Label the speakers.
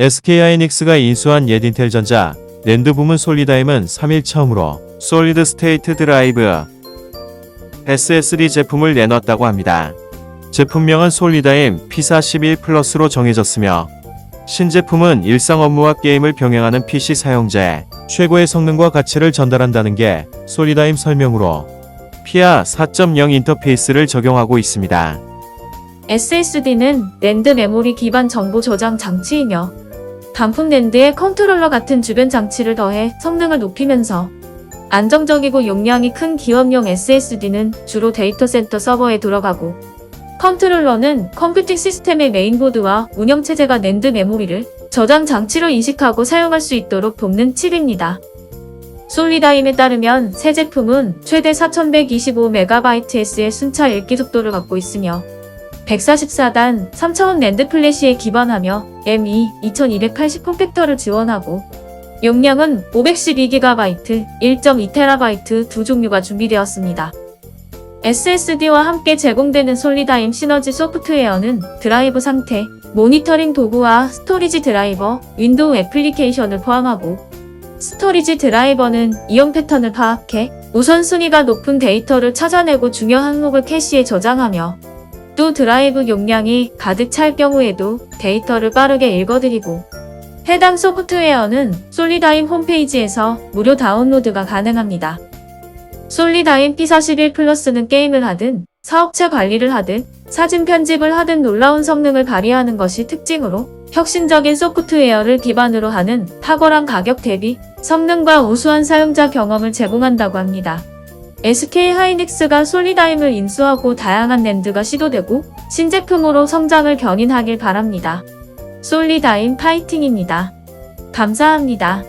Speaker 1: SK하이닉스가 인수한 옛인텔전자 랜드 부문 솔리다임은 3일 처음으로 솔리드 스테이트 드라이브 SSD 제품을 내놨다고 합니다. 제품명은 솔리다임 피사 11 플러스로 정해졌으며 신제품은 일상 업무와 게임을 병행하는 PC 사용자에 최고의 성능과 가치를 전달한다는 게 솔리다임 설명으로 피아 4.0 인터페이스를 적용하고 있습니다.
Speaker 2: SSD는 랜드 메모리 기반 정보 저장 장치이며 단품 랜드에 컨트롤러 같은 주변 장치를 더해 성능을 높이면서 안정적이고 용량이 큰 기업용 SSD는 주로 데이터 센터 서버에 들어가고 컨트롤러는 컴퓨팅 시스템의 메인보드와 운영체제가 랜드 메모리를 저장 장치로 인식하고 사용할 수 있도록 돕는 칩입니다. 솔리다임에 따르면 새 제품은 최대 4125MBs의 순차 읽기 속도를 갖고 있으며 144단 3차원 랜드 플래시에 기반하며 M2 2280 폼팩터를 지원하고 용량은 512GB, 1.2TB 두 종류가 준비되었습니다. SSD와 함께 제공되는 솔리다임 시너지 소프트웨어는 드라이브 상태, 모니터링 도구와 스토리지 드라이버, 윈도우 애플리케이션을 포함하고 스토리지 드라이버는 이용 패턴을 파악해 우선순위가 높은 데이터를 찾아내고 중요 항목을 캐시에 저장하며 또 드라이브 용량이 가득 찰 경우에도 데이터를 빠르게 읽어드리고 해당 소프트웨어는 솔리다임 홈페이지에서 무료 다운로드가 가능합니다. 솔리다임 P41 플러스는 게임을 하든 사업체 관리를 하든 사진 편집을 하든 놀라운 성능을 발휘하는 것이 특징으로 혁신적인 소프트웨어를 기반으로 하는 탁월한 가격 대비 성능과 우수한 사용자 경험을 제공한다고 합니다. SK 하이닉스가 솔리다임을 인수하고 다양한 랜드가 시도되고 신제품으로 성장을 견인하길 바랍니다. 솔리다임 파이팅입니다. 감사합니다.